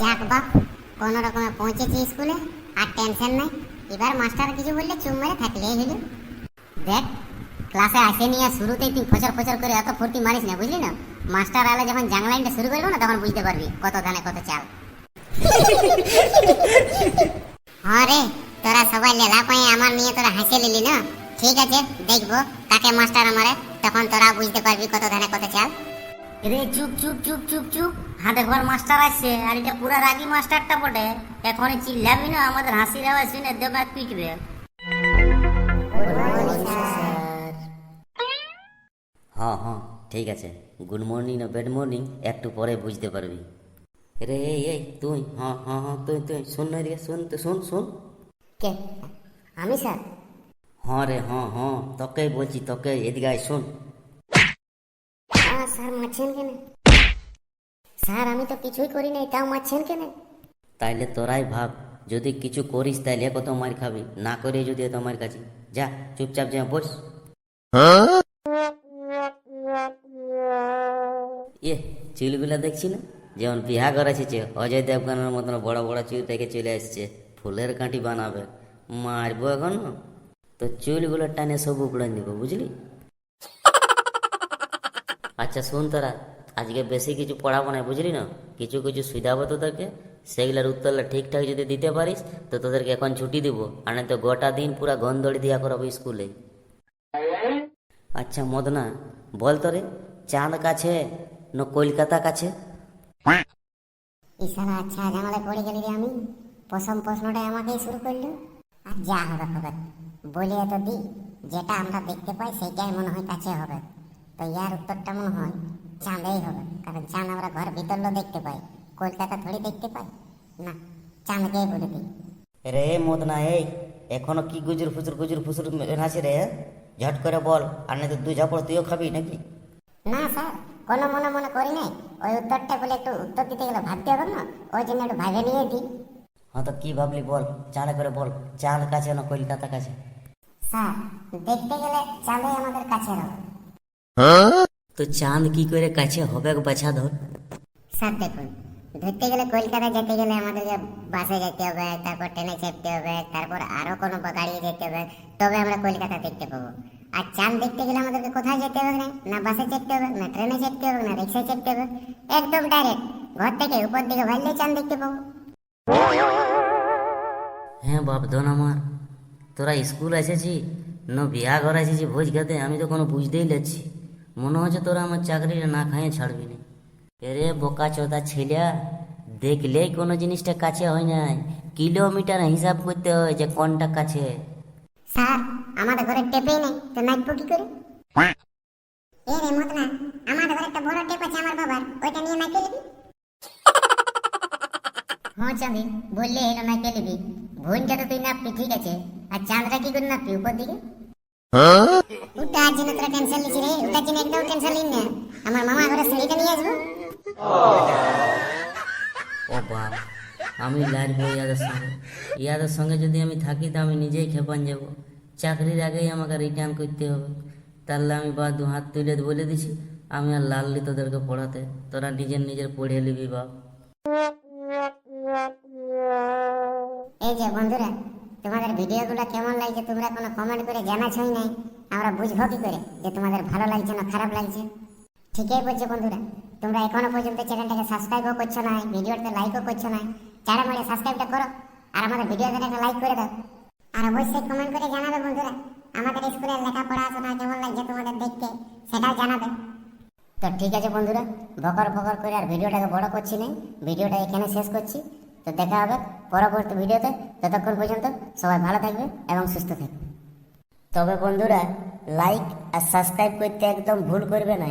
যাক বাপ, কোনো রকমে পৌঁছেছি স্কুলে, আর টেনশন নাই। এবার মাস্টার কিছু বললে চুপ মেরে থাকলেই হলো দেখ ক্লাসে আসে নিয়ে শুরুতেই তুই ফচর ফচর করে এত ফুর্তি মারিস না, বুঝলি না? মাস্টার আলে যখন জাংলাইনটা শুরু করব না, তখন বুঝতে পারবি কত ধানে কত চাল। হ্যাঁ রে তোরা সবাই লেলা পাই আমার নিয়ে তোরা হাসে নিলি না? ঠিক আছে, দেখব কাকে মাস্টার আমারে তখন তোরা বুঝতে পারবি কত ধানে কত চাল। রে চুপ চুপ চুপ চুপ চুপ। হাতে ঘর মাস্টার আসছে আর এটা পুরা রাগি মাস্টারটা বটে। এখন চিল্লাবি না আমাদের হাসির আওয়াজ শুনে দেবে পিটবে। হ্যাঁ হ্যাঁ ঠিক আছে। গুড মর্নিং না ব্যাড মর্নিং একটু পরে বুঝতে পারবি। রে এই তুই হ্যাঁ হ্যাঁ হ্যাঁ তুই তুই শোন না এদিকে শোন তো শোন শোন। কে? আমি স্যার? হ্যাঁ রে হ্যাঁ হ্যাঁ তোকেই বলছি তোকে এদিকে শোন। স্যার মারছেন কেন স্যার, আমি তো কিছুই করি নাই, তাও মারছেন কেন তাইলে তোরাই ভাব, যদি কিছু করিস তাইলে কত মার খাবি, না করে যদি এত মার খাচ্ছি। যা, চুপচাপ যা বস ইয়ে চুলগুলা দেখছি না? যেমন বিহা করেছে অজয় দেবগানের মতন বড় বড় চুল থেকে চলে আসছে, ফুলের কাঁটি বানাবে। মারবো এখন? তো চুলগুলো টানে সব উপড়ে দিব বুঝলি? আচ্ছা শোন তোরা, আজকে বেশি কিছু পড়াবো না, বুঝলি না? কিছু কিছু সুবিধাবো তোদেরকে, সেগুলোর উত্তরটা ঠিকঠাক যদি দিতে পারিস, তো তোদেরকে এখন ছুটি দিব, আর তো গোটা দিন পুরা গন্ধড়ি দিয়া করাবো স্কুলে। আচ্ছা মদনা, বল তোরে, চাঁদ কাছে না কলকাতা কাছে? ইশারা আচ্ছা জামালে পড়ে গেলি রে আমি। প্রথম প্রশ্নটাই আমাকেই শুরু করল। আর যা হবে হবে। বলিয়ে তো দি যেটা আমরা দেখতে পাই সেটাই মনে হয় কাছে হবে। তো ইয়ার উত্তরটা মনে হয় চাঁদেই হবে কারণ চাঁদ আমরা ঘর ভিতরও দেখতে পাই কলকাতা থোড়ি দেখতে পাই। না চাঁদকেই বলে দিই। রে মদনা এই এখনও কি গুজুর ফুজুর গুজুর ফুজুর আছে রে? ঝট করে বল আর না তো দুই ঝাপড় তুইও খাবি নাকি? না স্যার কোনো মনে মনে করি নাই। ওই উত্তরটা বলে একটু উত্তর দিতে গেলে ভাবতে হবে না? ওই জন্য একটু ভাবে নিয়ে দিই। হ্যাঁ তো কি ভাবলি বল চাঁদ করে বল চাঁদ কাছে না কলকাতা কাছে? স্যার দেখতে গেলে চাঁদই আমাদের কাছে হবে। তো চাঁদ কি করে কাছে হবে বাছা ধর। স্যার দেখুন। ধরতে গেলে কলকাতা যেতে গেলে আমাদেরকে বাসে যেতে হবে তারপর ট্রেনে চেপতে হবে তারপর আরও কোনো গাড়ি যেতে হবে তবে আমরা কলকাতা দেখতে পাবো। আর চাঁদ দেখতে গেলে আমাদেরকে কোথায় যেতে হবে না না বাসে চেপতে হবে না ট্রেনে চেপতে হবে না রিক্সায় চেপতে হবে। একদম ডাইরেক্ট ঘর থেকে উপর দিকে ভাললেই চাঁদ দেখতে পাবো। হ্যাঁ বাপধন আমার। তোরা স্কুল এসেছি না বিয়া ঘর এসেছি ভোজ খেতে? আমি তো কোনো বুঝতেই লেছি মনে হচ্ছে তোরা আমার চাকরিটা না খাইয়ে ছাড়বি না। এরে বোকা চোদা ছেলে দেখলেই কোনো জিনিসটা কাছে হয় না কিলোমিটার হিসাব করতে হয় যে কোনটা কাছে। স্যার আমাদের ঘরে টেপেই নেই তো নাচবো কি করে? এ রে মতনা আমাদের ঘরে একটা বড় টেপ আছে আমার বাবার ওইটা নিয়ে নাচে নিবি হ্যাঁ চাঁদি বললে হলো নাচে নিবি ভুনটা তো তুই নাপবি ঠিক আছে। আর চাঁদটা কি করে নাপবি উপর দিকে? ওটার জন্য তোরা টেনশন নিচ্ছি রে। ওটার জন্য একদম টেনশন নিন না। আমার মামা ঘরে শাড়িটা নিয়ে আসব। ও বাপ আমি ইয়াদের সঙ্গে। ইয়াদের সঙ্গে যদি আমি থাকি তো আমি নিজেই খেপান যাব। চাকরির আগেই আমাকে রিটার্ন করতে হবে। তাহলে আমি বা দু হাত তুলে বলে দিছি আমি আর লাললি তোদেরকে পড়াতে। তোরা নিজের নিজের পড়ে নিবি বাপ। এই যে বন্ধুরা তোমাদের ভিডিওগুলো কেমন লাগছে তোমরা কোনো কমেন্ট করে জানাছই নাই। আমরা বুঝব কি করে যে তোমাদের ভালো লাগছে না খারাপ লাগছে। ঠিকই বলছো বন্ধুরা। তোমরা এখনও পর্যন্ত চ্যানেলটাকে সাবস্ক্রাইবও করছ না ভিডিওটাতে লাইকও করছ না চারা মারে সাবস্ক্রাইবটা করো, আর আমাদের ভিডিওতে একটা লাইক করে দাও। আর অবশ্যই কমেন্ট করে জানাবে বন্ধুরা, আমাদের স্কুলের লেখাপড়া শোনা কেমন লাগছে তোমাদের দেখতে, সেটাও জানাবে। তো ঠিক আছে বন্ধুরা, বকর বকর করে আর ভিডিওটাকে বড় করছি না, ভিডিওটা এখানে শেষ করছি। তো দেখা হবে পরবর্তী ভিডিওতে। ততক্ষণ পর্যন্ত সবাই ভালো থাকবে এবং সুস্থ থাকবে। তবে বন্ধুরা লাইক আর সাবস্ক্রাইব করতে একদম ভুল করবে না।